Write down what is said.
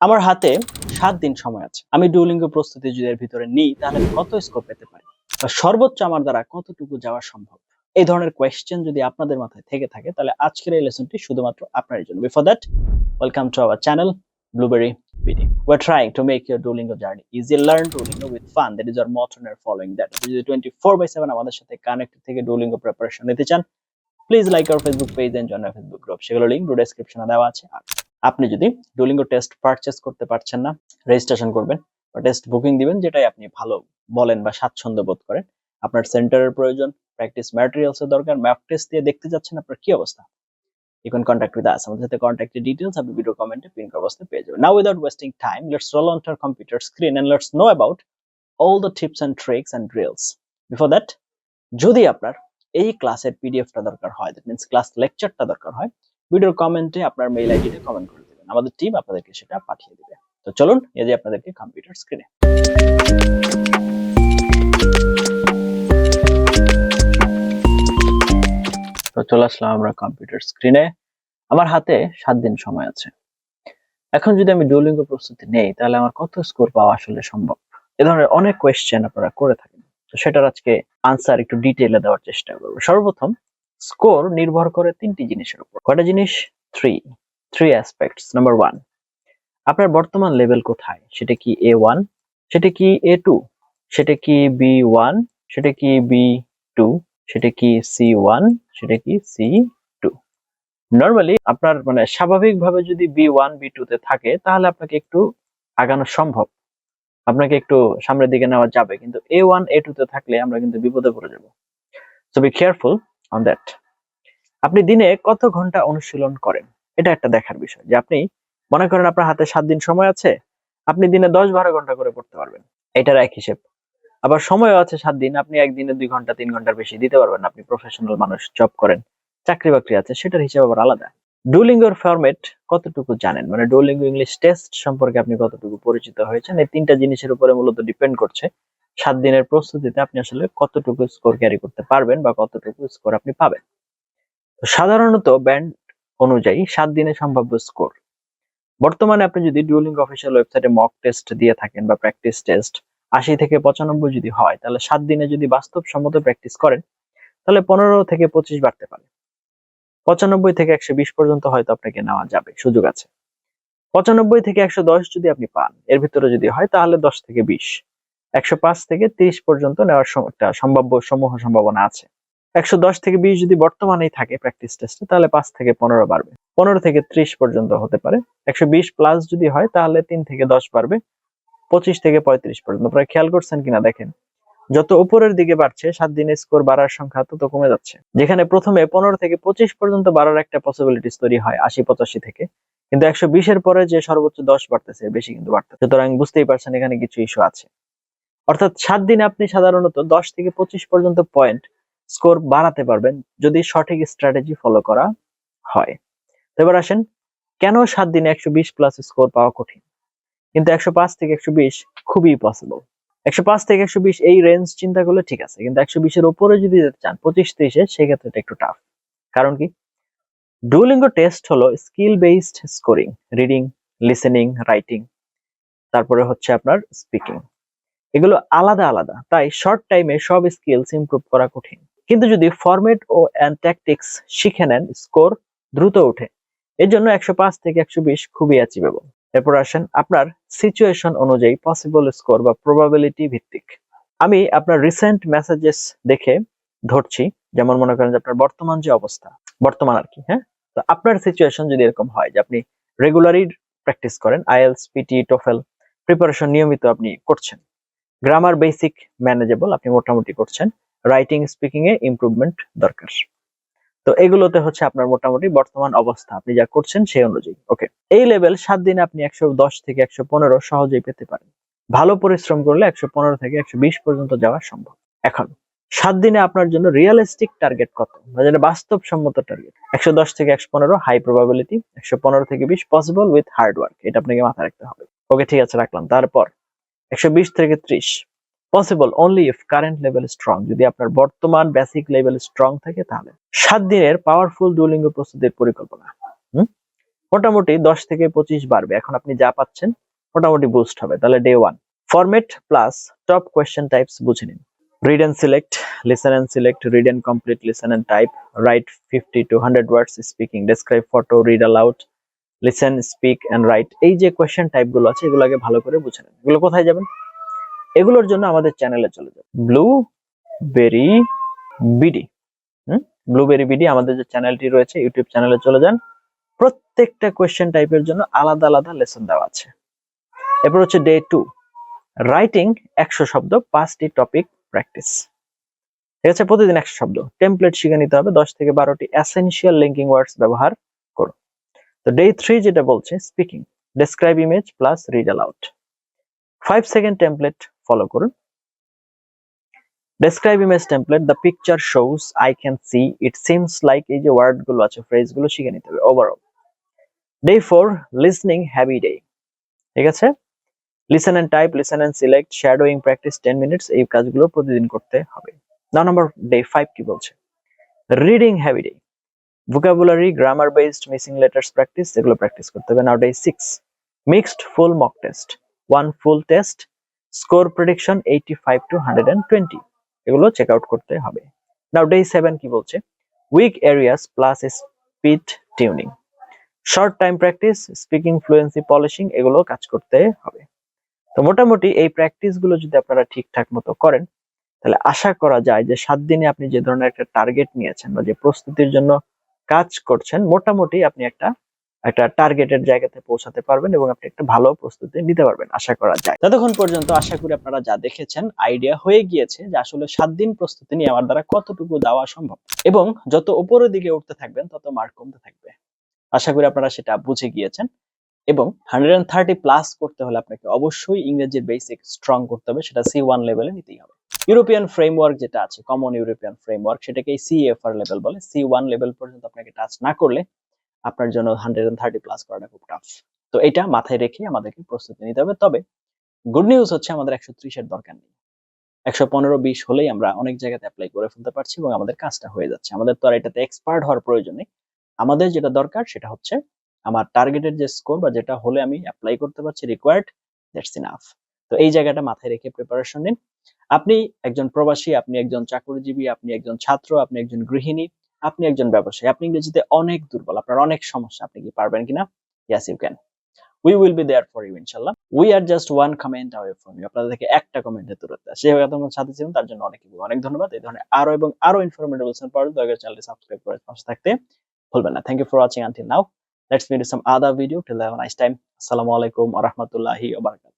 আমার হাতে সাত দিন সময় আছে। আমি ডুলিঙ্গ প্রস্তুতি যদি এর ভিতরে নিই, তাহলে কত স্কোর পেতে পারি? বা সর্বোচ্চ আমার দ্বারা কতটুকু যাওয়া সম্ভব? এই ধরনের কোয়েশ্চেন যদি আপনাদের মাথায় থেকে থাকে, তাহলে আজকের এই লেসনটি শুধুমাত্র আপনার জন্য। Before that welcome to our channel Blueberry with fun. That is our motto and following যদি 24 by 7 আমাদের সাথে কানেক্টেড থেকে Duolingo প্রিপারেশন নিতে চান please like our Facebook page and join Facebook group সেগুলো লিংক ডেসক্রিপশনে দেওয়া আছে। আর আপনি যদি ডুলিঙ্গো টেস্ট পারচেস করতে পারছেন না রেজিস্ট্রেশন করবেন বা টেস্ট বুকিং দিবেন, যেটাই আপনি ভালো বলেন বা স্বাচ্ছন্দ্য বোধ করেন, আপনার সেন্টারের প্রয়োজন প্র্যাকটিস ম্যাটেরিয়ালস এর দরকার ম্যাপ টেস্ট দিয়ে দেখতে যাচ্ছেন আপনার কি অবস্থা। You can contact with us আমাদের সাথে কন্ট্যাক্টের ডিটেইলস আপনি ভিডিও কমেন্টে পিন করা অবস্থায় পেয়ে যাবেন। Now without wasting time let's roll on to our computer screen and let's know about all the tips and tricks and drills before that যদি আপনার এই ক্লাসের পিডিএফটা দরকার হয় দ্যাট মিন্স ক্লাস লেকচারটা দরকার হয় ভিডিওর কমেন্টে আপনার মেইল আইডিতে কমেন্ট করে দেবেন আমাদের টিম আপনাদেরকে সেটা পাঠিয়ে দেবে। তো চলুন, এই যে আপনাদেরকে কম্পিউটার স্ক্রিনে তো চলে আসলাম আমরা কম্পিউটার স্ক্রিনে আমার হাতে সাত দিন সময় আছে। এখন যদি আমি ডুলিঙ্গ প্রস্তুতি নেই, তাহলে আমার কত স্কোর পাওয়া আসলে সম্ভব? এ ধরনের অনেক কোয়েশ্চেন আপনারা করে থাকেন। তো সেটার আজকে আনসার একটু ডিটেইলে দেওয়ার চেষ্টা করব। সর্বপ্রথম স্কোর নির্ভর করে তিনটি জিনিসের উপর। কয়টা জিনিস? Three three aspects number one আপনার বর্তমান লেভেল কোথায়? সেটা কি এ ওয়ান সেটা কি এ টু সেটা কি বি ওয়ান সেটা কি বি টু সেটা কি সি ওয়ান সেটা কি সি টু নর্মালি আপনার মানে স্বাভাবিকভাবে যদি বি ওয়ান বি টু তে থাকে, তাহলে আপনাকে একটু আগানো সম্ভব। আপনাকে একটু সামনের দিকে নেওয়া যাবে। কিন্তু এ ওয়ান এ টু তে থাকলে আমরা কিন্তু বিপদে পড়ে যাব। So be careful on that আপনি দিনে কত ঘণ্টা অনুশীলন করেন? এটা একটা দেখার বিষয় যে আপনি মনে করেন আপনার হাতে সাত দিন সময় আছে, আপনি দিনে দশ বারো ঘণ্টা করে পড়তে পারবেন। এটার এক হিসেব। আবার সময়ও আছে সাত দিন, আপনি একদিনে দুই ঘণ্টা, তিন ঘণ্টার বেশি দিতে পারবেন আপনি প্রফেশনাল মানুষ জব করেন, চাকরি বাকরি আছে, সেটার হিসাব আবার আলাদা। ডুলিঙ্গোর ফরম্যাট কতটুকু জানেন? মানে ডুলিঙ্গো ইংলিশ টেস্ট সম্পর্কে আপনি কতটুকু পরিচিত হয়েছেন? এই তিনটা জিনিসের উপরে মূলত ডিপেন্ড করছে সাত দিনের প্রস্তুতিতে আপনি আসলে কতটুকু স্কোর ক্যারি করতে পারবেন বা কতটুকু স্কোর আপনি পাবেন। সাধারণত ব্যান্ড অনুযায়ী সাত দিনে সম্ভাব্য স্কোর। বর্তমানে আপনি যদি ডুলিঙ্গ অফিসিয়াল ওয়েবসাইটে মক টেস্ট দিয়ে থাকেন বা প্র্যাকটিস টেস্ট আশি থেকে পঁচানব্বই যদি হয়, তাহলে সাত দিনে যদি বাস্তবসম্মত প্র্যাকটিস করেন, তাহলে পনেরো থেকে পঁচিশ বাড়তে পারে। পঁচানব্বই থেকে একশো বিশ পর্যন্ত হয়তো আপনাকে নেওয়া যাবে, সুযোগ আছে। পঁচানব্বই থেকে একশো দশ যদি আপনি পান, এর ভিতরে যদি হয়, তাহলে দশ থেকে বিশ। একশো পাঁচ থেকে তিরিশ পর্যন্ত নেওয়ার একটা সম্ভাব্য সমূহ সম্ভাবনা আছে। একশো দশ থেকে বিশ যদি বর্তমানেই থাকে প্র্যাকটিস টেস্টে তাহলে পাঁচ থেকে পনেরো বাড়বে। পনেরো থেকে ত্রিশ পর্যন্ত হতে পারে। একশো বিশ প্লাস যদি হয়, তাহলে তিন থেকে দশ বাড়বে। পঁচিশ থেকে পঁয়ত্রিশ পর্যন্ত। আপনারা খেয়াল করছেন কিনা দেখেন? যত উপরের দিকে বাড়ছে, সাত দিনে স্কোর বাড়ার সংখ্যা তত কমে যাচ্ছে। যেখানে প্রথমে পনেরো থেকে পঁচিশ পর্যন্ত বাড়ার একটা পসিবিলিটিস তৈরি হয়, আশি, পঁচাশি থেকে। কিন্তু একশো বিশের পরে যে সর্বোচ্চ দশ বাড়তেছে, বেশি কিন্তু বাড়তেছে। সুতরাং বুঝতেই পারছেন এখানে কিছু ইস্যু আছে। অর্থাৎ সাত দিনে আপনি সাধারণত দশ থেকে পঁচিশ পর্যন্ত পয়েন্ট স্কোর বাড়াতে পারবেন যদি সঠিক স্ট্র্যাটেজি ফলো করা হয়। তো এবার আসেন, কেন সাত দিনে একশো বিশ প্লাস স্কোর পাওয়া কঠিন? কিন্তু একশো পাঁচ থেকে একশো বিশ খুবই পসিবল একশো পাঁচ থেকে একশো বিশ এই রেঞ্জ চিন্তা করলে ঠিক আছে, কিন্তু একশো বিশের ওপরে যদি যেতে চান, পঁচিশ ত্রিশে, সেক্ষেত্রে একটু টাফ কারণ কি? ডুলিঙ্গো টেস্ট হলো skill based scoring reading listening writing তারপরে হচ্ছে আপনার স্পিকিং এগুলো আলাদা আলাদা, তাই শর্ট টাইমে সব স্কিলস ইমপ্রুভ করা কঠিন। কিন্তু যদি ফরম্যাট ও ট্যাকটিক্স শিখে নেন স্কোর দ্রুত ওঠে। এর জন্য একশো পাঁচ থেকে একশো বিশ খুবই অ্যাচিভেবল এরপর আসেন আপনার সিচুয়েশন অনুযায়ী পসিবল স্কোর বা প্রবাবিলিটি ভিত্তিক। আমি আপনার রিসেন্ট মেসেজেস দেখে ধরছি, যেমন মনে করেন যে আপনার বর্তমান যে অবস্থা, বর্তমান আর কি হ্যাঁ? তো আপনার সিচুয়েশন যদি এরকম হয় যে আপনি রেগুলারই প্র্যাকটিস করেন আইএলস পিটি টোফেল প্রিপারেশন নিয়মিত আপনি করছেন। গ্রামার বেসিক ম্যানেজেবল আপনি মোটামুটি করছেন। রাইটিং স্পিকিং এ ইমপ্রুভমেন্ট দরকার। তো এগুলোতে হচ্ছে আপনার মোটামুটি বর্তমান অবস্থা, আপনি যা করছেন সেই অনুযায়ী। ওকে এই লেভেল সাত দিনে আপনি একশো দশ থেকে একশো পনেরো সহজেই পেতে পারেন। ভালো পরিশ্রম করলে একশো পনেরো থেকে একশো বিশ পর্যন্ত যাওয়া সম্ভব। এখন, সাত দিনে আপনার জন্য রিয়েলিস্টিক টার্গেট কত? যেটা বাস্তবসম্মত টার্গেট একশো দশ থেকে একশো পনেরো হাই প্রবাবিলিটি একশো পনেরো থেকে বিশ পসিবল উইথ হার্ড ওয়ার্ক এটা আপনাকে মাথায় রাখতে হবে। ওকে ঠিক আছে, রাখলাম। তারপর, একশো বিশ থেকে ত্রিশ। Possible only if current level strong যদি আপনার বর্তমান বেসিক লেভেল স্ট্রং থাকে তাহলে। সাত দিনের পাওয়ারফুল ডুলিঙ্গ প্রস্তুতির পরিকল্পনা। মোটামুটি দশ থেকে পঁচিশ বাড়বে। এখন আপনি যা পাচ্ছেন, মোটামুটি বুস্ট হবে। তাহলে day one format plus top question types বুঝে নিন। Read and select listen and select read and complete listen and type write fifty to hundred words speaking describe photo read aloud listen speak and write এই যে question টাইপগুলো আছে, এগুলো আগে ভালো করে বুঝে নেন। এগুলো কোথায় যাবেন? এগুলোর জন্য আমাদের চ্যানেলে চলে যাবেন ব্লু বেরি বিডি হুম? ব্লুবেরি বিডি আমাদের যে চ্যানেলটি রয়েছে ইউটিউব চ্যানেলে চলে যান। প্রত্যেকটা কোয়েশ্চেন টাইপের জন্য আলাদা আলাদা লেসন দেওয়া আছে। এরপর হচ্ছে ডে টু রাইটিং একশো শব্দ পাঁচটি টপিক প্র্যাকটিস ঠিক আছে, প্রতিদিন একশো শব্দ। টেমপ্লেট শিখে নিতে হবে, দশ থেকে বারোটি অ্যাসেনশিয়াল লিঙ্কিং ওয়ার্ডস ব্যবহার করো। তো ডে থ্রি যেটা বলছে speaking describe image plus read aloud five second template follow করুন। Describe image template the picture shows I can see it seems like এই যে ওয়ার্ডগুলো আছে ফ্রেজগুলো শিখে নিতে হবে overall day four listening heavy day ঠিক আছে? Listen and type listen and select shadowing practice ten minutes এই কাজগুলো প্রতিদিন করতে হবে। নাও নাম্বার ডে ফাইভ কি বলছে? Reading heavy day vocabulary grammar based missing letters practice এগুলো প্র্যাকটিস করতে হবে। Now day six mixed full mock test one full test score prediction eighty five to hundred and twenty এগুলো check out করতে হবে। Now day seven কি বলছে? Weak areas plus speed tuning short time practice speaking fluency polishing এগুলো কাজ করতে হবে। তো মোটামুটি এই প্র্যাকটিসগুলো যদি আপনারা ঠিকঠাক মতো করেন, তাহলে আশা করা যায় যে সাত দিনে আপনি যে ধরনের একটা টার্গেট নিয়েছেন বা যে প্রস্তুতির জন্য কাজ করছেন, মোটামুটি আপনি একটা একটা টার্গেটের জায়গাতে পৌঁছাতে পারবেন এবং আপনি একটা ভালো প্রস্তুতি নিতে পারবেন, আশা করা যায়। ততক্ষণ পর্যন্ত আশা করি আপনারা যা দেখেছেন আইডিয়া হয়ে গিয়েছে যে আসলে সাত দিন প্রস্তুতি নিয়ে আমার দ্বারা কতটুকু দেওয়া সম্ভব। এবং যত উপরের দিকে উঠতে থাকবেন, তত মার্ক কমতে থাকবে। আশা করি আপনারা সেটা বুঝে গিয়েছেন। এবং হান্ড্রেড অ্যান্ড থার্টি প্লাস করতে হলে আপনাকে অবশ্যই ইংরেজির বেসিক স্ট্রং করতে হবে, সেটা সি ওয়ান লেভেলে নিতেই হবে। ইউরোপিয়ান ফ্রেমওয়ার্ক যেটা আছে কমন ইউরোপিয়ান ফ্রেমওয়ার্ক সেটাকে সিএফআর লেভেল বলে। সি ওয়ান লেভেল পর্যন্ত আপনাকে টাচ না করলে আপনার জন্য হান্ড্রেড অ্যান্ড থার্টি প্লাস করাটা খুব টাফ তো এটা মাথায় রেখে আমাদেরকে প্রস্তুতি নিতে হবে। তবে গুড নিউজ হচ্ছে আমাদের একশো ত্রিশের দরকার নেই। একশো পনেরো বিশ হলেই আমরা অনেক জায়গাতে অ্যাপ্লাই করে ফেলতে পারছি এবং আমাদের কাজটা হয়ে যাচ্ছে। আমাদের তো আর এটাতে এক্সপার্ট হওয়ার প্রয়োজন নেই। আমাদের যেটা দরকার সেটা হচ্ছে আমার টার্গেটের যে স্কোর বা যেটা হলে আমি অ্যাপ্লাই করতে পারছি রিকোয়ার্ড দ্যাটস ইনাফ তো এই জায়গাটা মাথায় রেখে প্রিপারেশন নিন। আপনি একজন প্রবাসী, আপনি একজন চাকরিজীবী, আপনি একজন ছাত্র, আপনি একজন গৃহিণী আপনি একজন ব্যবসায়ী আপনি ইংরেজিতে অনেক দুর্বল আপনার অনেক সমস্যা আপনি কি পারবেন কিনা? Yes you can we will be there for you ইনশাল্লাহ we are just one comment away from you আপনাদের থেকে একটা কমেন্টের দূরত্ব সেভাবে আপনার সাথে ছিলেন তার জন্য অনেক অনেক ধন্যবাদ। এই ধরনের আরও এবং আরও ইনফরমেটিভ লেসন পাওয়ার দয়া করে চ্যানেলটি সাবস্ক্রাইব করে পাশে থাকতে ভুলবেন না। Thank you for watching until now some other video. Till then, have a nice time. Assalamu alaikum wa rahmatullahi wa barakatuh.